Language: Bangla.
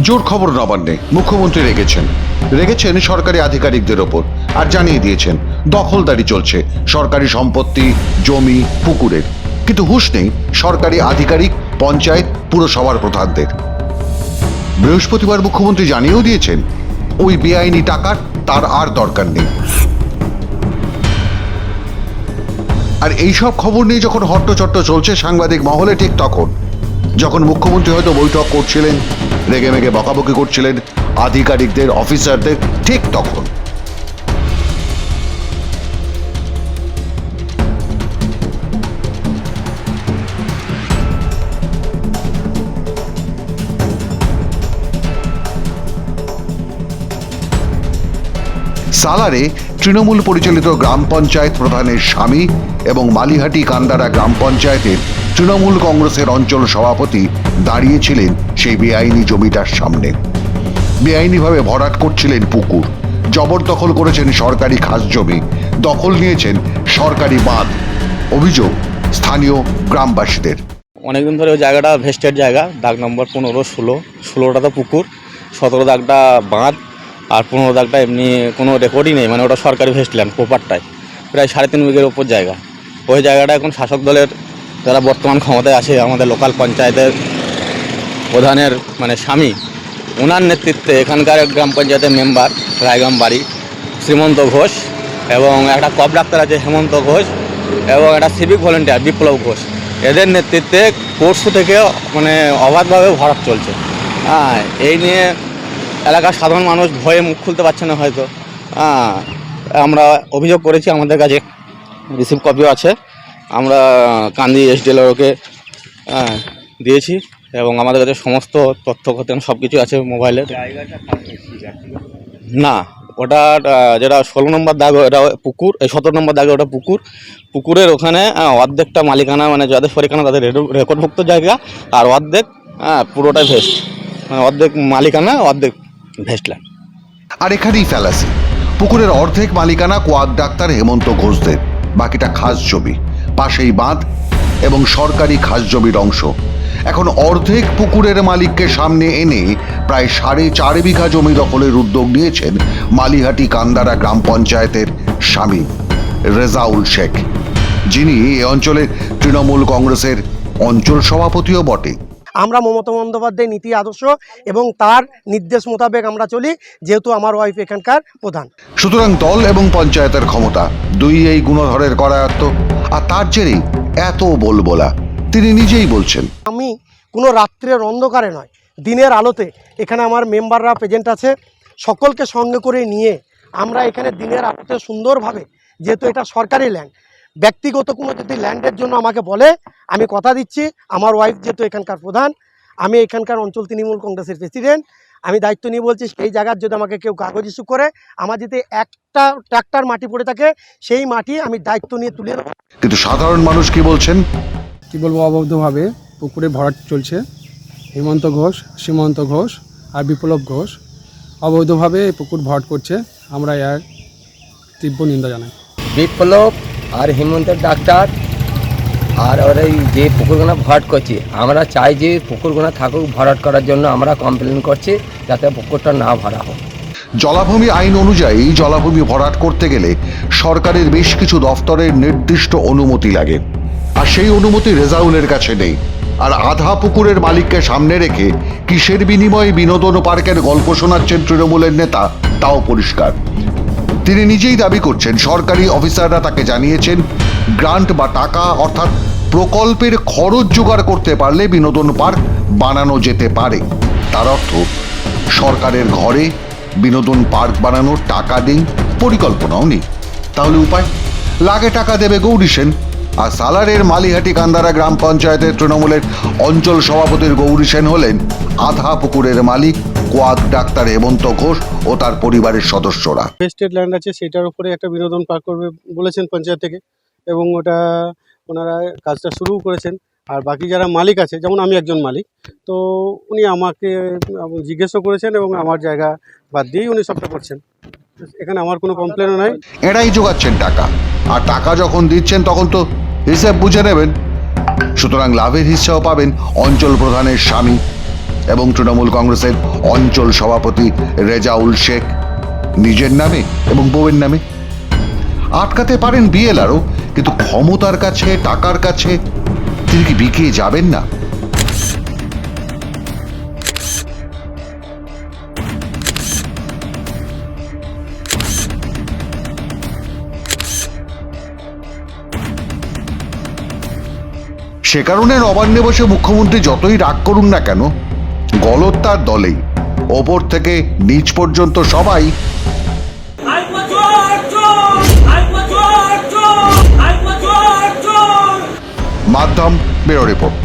জোর খবর নবান্নে, মুখ্যমন্ত্রী রেগেছেন। রেগেছেন সরকারি আধিকারিকদের ওপর আর জানিয়ে দিয়েছেন, দখলদারি চলছে, সরকারি সম্পত্তি, জমি, পুকুরের। কিন্তু হুঁশ নেই, সরকারি আধিকারিক, পঞ্চায়েত, পুরসভার প্রধানদের। বৃহস্পতিবার মুখ্যমন্ত্রী জানিয়েও দিয়েছেন, ওই বেআইনি টাকার তার আর দরকার নেই। আর এইসব খবর নিয়ে যখন হট্টচট্ট চলছে সাংবাদিক মহলে ঠিক তখন, যখন মুখ্যমন্ত্রী হয়তো বৈঠক করছিলেন রেগে মেগে বকাবকি করছিলেন আধিকারিকদের, অফিসারদের ঠিক তখন। সালারে তৃণমূল পরিচালিত গ্রাম পঞ্চায়েত প্রধানের স্বামী এবং মালিহাটি কান্দারা গ্রাম পঞ্চায়েতের তৃণমূল কংগ্রেসের অঞ্চল সভাপতি দাঁড়িয়েছিলেন সেই বেআইনি জমিটার সামনে। বেআইনিভাবে ভরাট করছিলেন পুকুর, জবরদখল করেছেন সরকারি খাস জমি, দখল নিয়েছেন সরকারি বাঁধ, অভিযোগ স্থানীয় গ্রামবাসীদের। অনেকদিন ধরে ওই জায়গাটা ভেস্টের জায়গা, দাগ নম্বর পনেরো, ষোলো, ষোলোটা তো পুকুর, সতেরো দাগটা বাঁধ, আর পনেরো দাগটা এমনি কোনো রেকর্ডই নেই মানে ওটা সরকারি ভেস্টল্যান্ড প্রপারটায় প্রায় সাড়ে তিন বিঘের ওপর জায়গা। ওই জায়গাটা এখন শাসক দলের যারা বর্তমান ক্ষমতায় আছে, আমাদের লোকাল পঞ্চায়েতের প্রধানের মানে স্বামী ওনার নেতৃত্বে এখানকার গ্রাম পঞ্চায়েতের মেম্বার রায়গ্রাম বাড়ি শ্রীমন্ত ঘোষ এবং একটা কপ ডাক্তার আছে হেমন্ত ঘোষ এবং একটা সিভিক ভলেন্টিয়ার বিপ্লব ঘোষ। এদের নেতৃত্বে পরশু থেকে মানে অবাধভাবে ভরাট চলছে। হ্যাঁ এই নিয়ে এলাকার সাধারণ মানুষ ভয়ে মুখ খুলতে পারছে না হয়তো। হ্যাঁ আমরা অভিযোগ করেছি আমাদের কাছে রিসিভ কপিও আছে। আমরা কান্দি এসডিএলওকে হ্যাঁ দিয়েছি এবং আমাদের কাছে সমস্ত তথ্য কথন সব কিছু আছে মোবাইলে। না ওটা যেটা ষোলো নম্বর দাগ ওটা পুকুর এই সতেরো নম্বর দাগে ওটা পুকুর। পুকুরের ওখানে আহ, অর্ধেকটা মালিকানা মানে যাদের সরিকানা তাদের রেডো- রেকর্ডভুক্ত জায়গা আর অর্ধেক হ্যাঁ পুরোটাই ভেস্ট। মানে অর্ধেক মালিকানা অর্ধেক ভেস্টল্যান্ড। আর এখানেই ফেলাসি পুকুরের অর্ধেক মালিকানা কোয়াক ডাক্তার হেমন্ত ঘোষদের বাকিটা খাস জমি পাশেই বাঁধ এবং সরকারি খাসজমির অংশ। এখন অর্ধেক পুকুরের মালিককে সামনে এনে প্রায় সাড়ে চার বিঘা জমি দখলের উদ্যোগ নিয়েছেন মালিহাটি কান্দারা গ্রাম পঞ্চায়েতের স্বামী রেজাউল শেখ। যিনি এ অঞ্চলের তৃণমূল কংগ্রেসের অঞ্চল সভাপতিও বটে। আমরা মমতা বন্দ্যোপাধ্যায় নীতি আদর্শ এবং তার নির্দেশ মোতাবেক আমরা চলি যেহেতু আমার ওয়াইফ এখানকার প্রধান। সুতরাং দল এবং পঞ্চায়েতের ক্ষমতা দুই এই গুণধরের করায়ত্ত। আর তার জেরেই এত বলবোলা তিনি নিজেই বলছেন। আমি কোনো রাত্রের অন্ধকারে নয় দিনের আলোতে এখানে আমার মেম্বাররা প্রেজেন্ট আছে সকলকে সঙ্গে করে নিয়ে আমরা এখানে দিনের আলোতে সুন্দরভাবে যেহেতু এটা সরকারি ল্যান্ড ব্যক্তিগত কোনো যদি ল্যান্ডের জন্য আমাকে বলে আমি কথা দিচ্ছি আমার ওয়াইফ যেহেতু এখানকার প্রধান আমি এখানকার অঞ্চল তৃণমূল কংগ্রেসের প্রেসিডেন্ট আমি দায়িত্ব নিয়ে বলছি সেই জায়গার যদি আমাকে কেউ কাগজ ইস্যু করে আমার যদি একটা ট্রাক্টর মাটি পড়ে থাকে সেই মাটি আমি দায়িত্ব নিয়ে তুলে দেবো। কিন্তু সাধারণ মানুষ কি বলছেন? কী বলব অবৈধভাবে পুকুরে ভরাট চলছে। হেমন্ত ঘোষ সীমন্ত ঘোষ আর বিপ্লব ঘোষ অবৈধভাবে এই পুকুর ভরাট করছে। আমরা এর তীব্র নিন্দা জানাই। বিপ্লব আর হেমন্তের ডাক্তার, আর ওর এই যে পুকুরগোনা ভরাট করছে, আমরা চাই যে পুকুরগোনা থাকুক ভরাট করার জন্য আমরা কমপ্লেন করছি, যাতে পুকুরটা না ভরা হোক। জলাভূমি আইন অনুযায়ী জলাভূমি ভরাট করতে গেলে সরকারের বেশ কিছু দফতরের নির্দিষ্ট অনুমতি লাগে। আর সেই অনুমতি রেজাউলের কাছে নেই। আর আধা পুকুরের মালিককে সামনে রেখে কিসের বিনিময়ে বিনোদন পার্কের গল্প শোনাচ্ছেন তৃণমূলের নেতা, তাও পরিষ্কার। তিনি নিজেই দাবি করছেন, সরকারি অফিসাররা তাকে জানিয়েছেন, গ্রান্ট বা টাকা অর্থাৎ প্রকল্পের খরচ জোগাড় করতে পারলে বিনোদন পার্ক বানানো যেতে পারে। তার অর্থ, সরকারের ঘরে বিনোদন পার্ক বানানোর টাকা নেই, পরিকল্পনাও নেই। তাহলে উপায়? লাগে টাকা দেবে গৌরী সেন, আর সালারের মালিহাটি কান্দারা গ্রাম পঞ্চায়েতের তৃণমূলের অঞ্চল সভাপতির গৌরী সেন হলেন আধা পুকুরের মালিক। কোয়াক ডাক্তার হেমন্ত ঘোষ ও তার পরিবারের সদস্যরা। ভেস্টেড ল্যান্ড আছে সেটার উপরে একটা বিনোদন পার্ক করবে বলেছেন পঞ্চায়েত থেকে। এবং ওটা ওনারা কাজটা শুরুও করেছেন। আর বাকি যারা মালিক আছে যেমন আমি একজন মালিক তো উনি আমাকে জিজ্ঞেসও করেছেন এবং আমার জায়গা বাদ দিয়েই উনি সবটা করছেন। এখানে আমার কোনো কমপ্লেনও নাই। এরাই জোগাচ্ছেন টাকা। আর টাকা যখন দিচ্ছেন তখন তো হিসেব বুঝে নেবেন। সুতরাং লাভের হিসাও পাবেন অঞ্চল প্রধানের স্বামী এবং তৃণমূল কংগ্রেসের অঞ্চল সভাপতি রেজাউল শেখ নিজের নামে এবং বউয়ের নামে। আটকাতে পারেন বিএলআরও, কিন্তু ক্ষমতার কাছে, টাকার কাছে তিনি কি বিকিয়ে যাবেন না? সে কারণে নবান্নে বসে মুখ্যমন্ত্রী যতই রাগ করুন না কেন গলত তার দলেই ওপর থেকে নিচ পর্যন্ত সবাই! মাধ্যম ব্যুরো রিপোর্ট